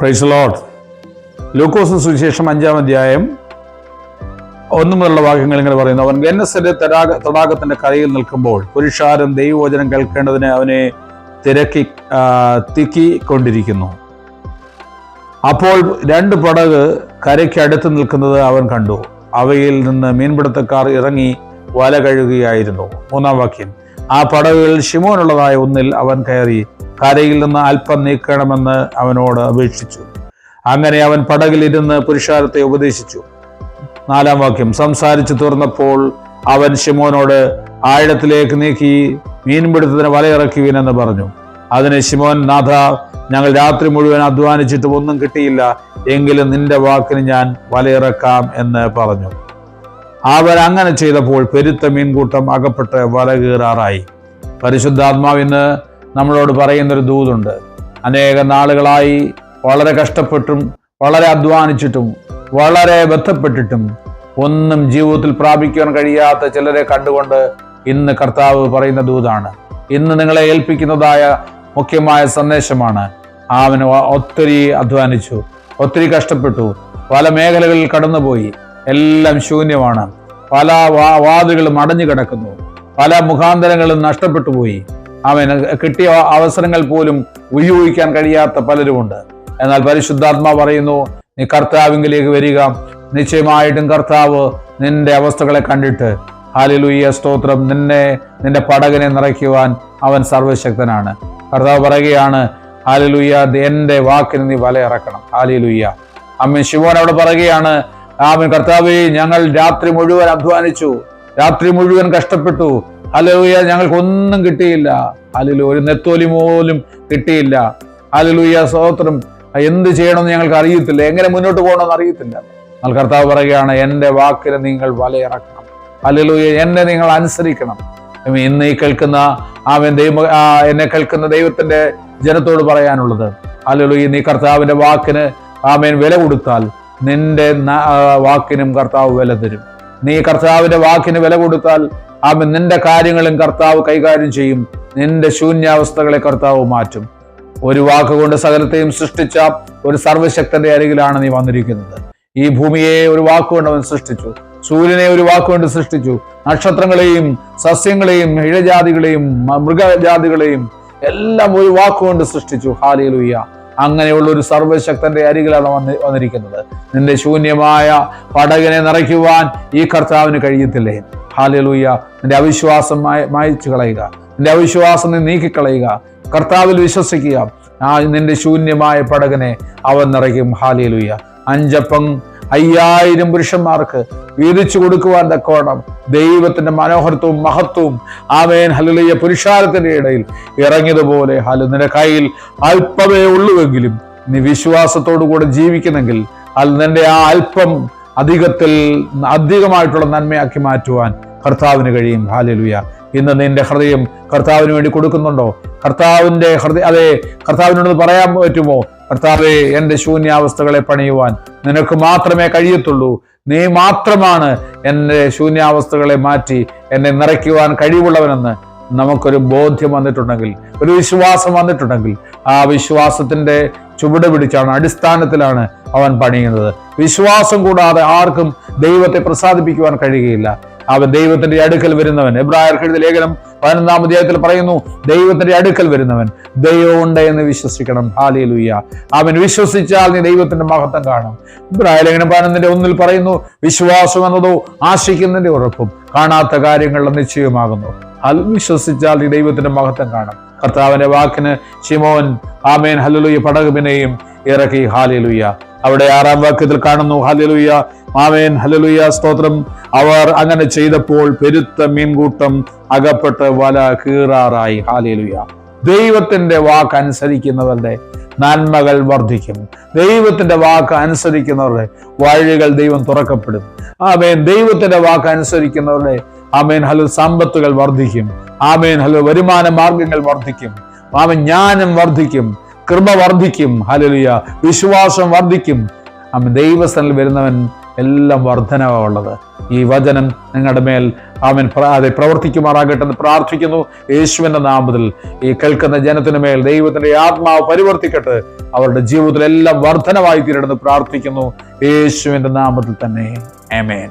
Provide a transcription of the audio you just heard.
Price load ലൂക്കോസ് സുവിശേഷം അഞ്ചാം അധ്യായം ഒന്നു മുതലുള്ള വാക്യങ്ങൾ ഇങ്ങനെ പറയുന്നു. അവൻ ഗന്നസിന്റെ തടാക തടാകത്തിന്റെ കരയിൽ നിൽക്കുമ്പോൾ പുരുഷാരം ദൈവവചനം കേൾക്കേണ്ടതിന് അവനെ തിരക്കി തിക്കി കൊണ്ടിരിക്കുന്നു അപ്പോൾ രണ്ട് പടക് കരയ്ക്ക് അടുത്ത് നിൽക്കുന്നത് അവൻ കണ്ടു. അവയിൽ നിന്ന് മീൻപിടുത്തക്കാർ ഇറങ്ങി വല കഴുകുകയായിരുന്നു. മൂന്നാം വാക്യം. ആ പടകുകളിൽ ഷിമോനുള്ളതായ ഒന്നിൽ അവൻ കയറി കരയിൽ നിന്ന് അല്പം നീക്കണമെന്ന് അവനോട് അപേക്ഷിച്ചു. അങ്ങനെ അവൻ പടകിലിരുന്ന് പുരുഷാരത്തെ ഉപദേശിച്ചു. നാലാം വാക്യം സംസാരിച്ചു തീർന്നപ്പോൾ അവൻ ശിമോനോട് ആഴത്തിലേക്ക് നീക്കി മീൻപിടുത്തത്തിന് വലയിറക്കുവീനെന്ന് പറഞ്ഞു. അതിന് ശിമോൻ നാഥ ഞങ്ങൾ രാത്രി മുഴുവൻ അധ്വാനിച്ചിട്ട് ഒന്നും കിട്ടിയില്ല. എങ്കിലും നിന്റെ വാക്കിന് ഞാൻ വലയിറക്കാം എന്ന് പറഞ്ഞു. അവർ അങ്ങനെ ചെയ്തപ്പോൾ പെരുത്ത മീൻകൂട്ടം അകപ്പെട്ട് വല കീറാറായി പരിശുദ്ധാത്മാവ് ഇന്ന് നമ്മളോട് പറയുന്നൊരു ദൂതുണ്ട്. അനേക നാളുകളായി വളരെ കഷ്ടപ്പെട്ടും വളരെ അധ്വാനിച്ചിട്ടും വളരെ ബന്ധപ്പെട്ടിട്ടും ഒന്നും ജീവിതത്തിൽ പ്രാപിക്കാൻ കഴിയാത്ത ചിലരെ കണ്ടുകൊണ്ട് ഇന്ന് കർത്താവ് പറയുന്ന ദൂതാണ്. ഇന്ന് നിങ്ങളെ ഏൽപ്പിക്കുന്നതായ മുഖ്യമായ സന്ദേശമാണ്. അവൻ ഒത്തിരി അധ്വാനിച്ചു ഒത്തിരി കഷ്ടപ്പെട്ടു. പല മേഖലകളിൽ കടന്നുപോയി. എല്ലാം ശൂന്യമാണ്. പല വാതിലുകളും അടഞ്ഞു കിടക്കുന്നു പല മുഖാന്തരങ്ങളും നഷ്ടപ്പെട്ടു പോയി. അവന് കിട്ടിയ അവസരങ്ങൾ പോലും ഉപയോഗിക്കാൻ കഴിയാത്ത പലരുമുണ്ട്. എന്നാൽ പരിശുദ്ധാത്മാ പറയുന്നു നീ കർത്താവിങ്കിലേക്ക് വരിക. നിശ്ചയമായിട്ടും കർത്താവ് നിന്റെ അവസ്ഥകളെ കണ്ടിട്ട് ഹാലിലുയ്യ സ്തോത്രം. നിന്നെ നിന്റെ പടകനെ നിറയ്ക്കുവാൻ അവൻ സർവശക്തനാണ്. കർത്താവ് പറയുകയാണ് ഹാലിലുയ്യ എന്റെ വാക്കിന് നീ വലയിറക്കണം ഹാലിലുയ്യ അമ്മ ശിവോൻ അവിടെ പറയുകയാണ് ആമൻ. കർത്താവേ ഞങ്ങൾ രാത്രി മുഴുവൻ അധ്വാനിച്ചു. രാത്രി മുഴുവൻ കഷ്ടപ്പെട്ടു. ഹലലുയ ഞങ്ങൾക്കൊന്നും കിട്ടിയില്ല. അലലു ഒരു നെത്തോലി പോലും കിട്ടിയില്ല. അലലൂയ സ്തോത്രം. എന്ത് ചെയ്യണമെന്ന് ഞങ്ങൾക്ക് അറിയത്തില്ല. എങ്ങനെ മുന്നോട്ട് പോകണമെന്ന് അറിയത്തില്ല. എന്നാൽ കർത്താവ് പറയുകയാണ് എന്റെ വാക്കിന് നിങ്ങൾ വലയിറക്കണം. അലലൂയ എന്നെ നിങ്ങൾ അനുസരിക്കണം. ഇന്ന് ഈ കേൾക്കുന്ന ആമൻ ദൈവ എന്നെ കേൾക്കുന്ന ദൈവത്തിന്റെ ജനത്തോട് പറയാനുള്ളത് ഹലിലുയ നീ കർത്താവിന്റെ വാക്കിന് ആമേൻ വില കൊടുത്താൽ നിന്റെ വാക്കിനും കർത്താവ് വില തരും. നീ കർത്താവിന്റെ വാക്കിന് വില കൊടുത്താൽ ആമൻ നിന്റെ കാര്യങ്ങളും കർത്താവ് കൈകാര്യം ചെയ്യും. നിന്റെ ശൂന്യാവസ്ഥകളെ കർത്താവ് മാറ്റും. ഒരു വാക്കുകൊണ്ട് സകലത്തെയും സൃഷ്ടിച്ച ഒരു സർവശക്തന്റെ അരികിലാണ് നീ വന്നിരിക്കുന്നത്. ഈ ഭൂമിയെ ഒരു വാക്കുകൊണ്ട് അവൻ സൃഷ്ടിച്ചു. സൂര്യനെ ഒരു വാക്കുകൊണ്ട് സൃഷ്ടിച്ചു. നക്ഷത്രങ്ങളെയും സസ്യങ്ങളെയും ഇഴജാതികളെയും മൃഗജാതികളെയും എല്ലാം ഒരു വാക്കുകൊണ്ട് സൃഷ്ടിച്ചു. ഹാലിയലുയ്യ അങ്ങനെയുള്ള ഒരു സർവശക്തന്റെ അരികിലാണ് വന്ന് വന്നിരിക്കുന്നത്. നിന്റെ ശൂന്യമായ പടകിനെ നിറയ്ക്കുവാൻ ഈ കർത്താവിന് കഴിയത്തില്ലേ? ഹാലിലൂയ. നിന്റെ അവിശ്വാസം മായച്ചു കളയുക. നിന്റെ അവിശ്വാസം നീ നീക്കിക്കളയുക. കർത്താവിൽ വിശ്വസിക്കുക. ആ നിന്റെ ശൂന്യമായ പടകനെ അവൻ നിറയ്ക്കും. ഹാലിലൂയ. അഞ്ചപ്പം അയ്യായിരം പുരുഷന്മാർക്ക് വീതിച്ചു കൊടുക്കുവാൻ തക്കോണം ദൈവത്തിന്റെ മനോഹരത്വവും മഹത്വവും ആമേൻ ഹലുലിയ പുരുഷാരത്തിന്റെ ഇടയിൽ ഇറങ്ങിയതുപോലെ ഹലു നിന്റെ കയ്യിൽ അല്പമേ ഉള്ളുവെങ്കിലും നീ വിശ്വാസത്തോടു കൂടെ ജീവിക്കുന്നെങ്കിൽ അത് നിന്റെ ആ അല്പം അധികത്തിൽ അധികമായിട്ടുള്ള നന്മയാക്കി മാറ്റുവാൻ കർത്താവിന് കഴിയും. ഹാലലുയ. ഇന്ന് നിന്റെ ഹൃദയം കർത്താവിന് വേണ്ടി കൊടുക്കുന്നുണ്ടോ? കർത്താവിന്റെ ഹൃദയ അതെ കർത്താവിനോട് പറയാൻ പറ്റുമോ? കർത്താവെ എന്റെ ശൂന്യാവസ്ഥകളെ പണിയുവാൻ നിനക്ക് മാത്രമേ കഴിയത്തുള്ളൂ. നീ മാത്രമാണ് എന്റെ ശൂന്യാവസ്ഥകളെ മാറ്റി എന്നെ നിറയ്ക്കുവാൻ കഴിവുള്ളവനെന്ന് നമുക്കൊരു ബോധ്യം വന്നിട്ടുണ്ടെങ്കിൽ ഒരു വിശ്വാസം വന്നിട്ടുണ്ടെങ്കിൽ ആ വിശ്വാസത്തിന്റെ ചുവട് പിടിച്ചാണ് അടിസ്ഥാനത്തിലാണ് അവൻ പണിയുന്നത്. വിശ്വാസം കൂടാതെ ആർക്കും ദൈവത്തെ പ്രസാദിപ്പിക്കുവാൻ കഴിയുകയില്ല. അവൻ ദൈവത്തിന്റെ അടുക്കൽ വരുന്നവൻ. എബ്രായർക്ക് ലേഖനം പതിനൊന്നാം അധ്യായത്തിൽ പറയുന്നു ദൈവത്തിന്റെ അടുക്കൽ വരുന്നവൻ ദൈവമുണ്ട് എന്ന് വിശ്വസിക്കണം. ഹാലിലുയ്യ അവൻ വിശ്വസിച്ചാൽ നീ ദൈവത്തിന്റെ മഹത്വം കാണും. ഇബ്രായ ലേഖനം പതിനൊന്നിന്റെ ഒന്നിൽ പറയുന്നു വിശ്വാസം എന്നതോ ആശിക്കുന്നതിന്റെ ഉറപ്പും കാണാത്ത കാര്യങ്ങളുടെ നിശ്ചയമാകുന്നു. അത് വിശ്വസിച്ചാൽ നീ ദൈവത്തിന്റെ മഹത്വം കാണും. കർത്താവിന്റെ വാക്കിന് ഷിമോൻ ആമേൻ ഹലുലുയ്യ പടകുപിനെയും ഇറക്കി. ഹാലിലുയ്യ അവിടെ ആറാം വാക്യത്തിൽ കാണുന്നു ഹലലുയ്യ ആമേൻ ഹലലുയ്യ സ്തോത്രം. അവർ അങ്ങനെ ചെയ്തപ്പോൾ പെരുത്ത മീൻകൂട്ടം അകപ്പെട്ട് വല കീറാറായി. ഹാലിലുയ ദൈവത്തിന്റെ വാക്ക് അനുസരിക്കുന്നവരുടെ നന്മകൾ വർദ്ധിക്കും. ദൈവത്തിന്റെ വാക്ക് അനുസരിക്കുന്നവരുടെ വഴികൾ ദൈവം തുറക്കപ്പെടും. ആമേൻ. ദൈവത്തിന്റെ വാക്ക് അനുസരിക്കുന്നവരുടെ ആമേൻ ഹലോ സമ്പത്തുകൾ വർദ്ധിക്കും. ആമേൻ ഹലോ വരുമാന മാർഗങ്ങൾ വർദ്ധിക്കും. ആമേൻ ജ്ഞാനം വർദ്ധിക്കും. കൃപ വർദ്ധിക്കും. ഹലലിയ വിശ്വാസം വർദ്ധിക്കും. അമ്മ ദൈവസ്ഥനിൽ വരുന്നവൻ എല്ലാം വർധനവുള്ളത് ഈ വചനം നിങ്ങളുടെ മേൽ അവൻ അതെ പ്രവർത്തിക്കുമാറാകട്ടെ എന്ന് പ്രാർത്ഥിക്കുന്നു. യേശുവിന്റെ നാമത്തിൽ ഈ കേൾക്കുന്ന ജനത്തിന് മേൽ ദൈവത്തിന്റെ ആത്മാവ് പരിവർത്തിക്കട്ടെ. അവരുടെ ജീവിതത്തിലെല്ലാം വർധനമായി തീരണമെന്ന് പ്രാർത്ഥിക്കുന്നു. യേശുവിന്റെ നാമത്തിൽ തന്നെ. ആമേൻ.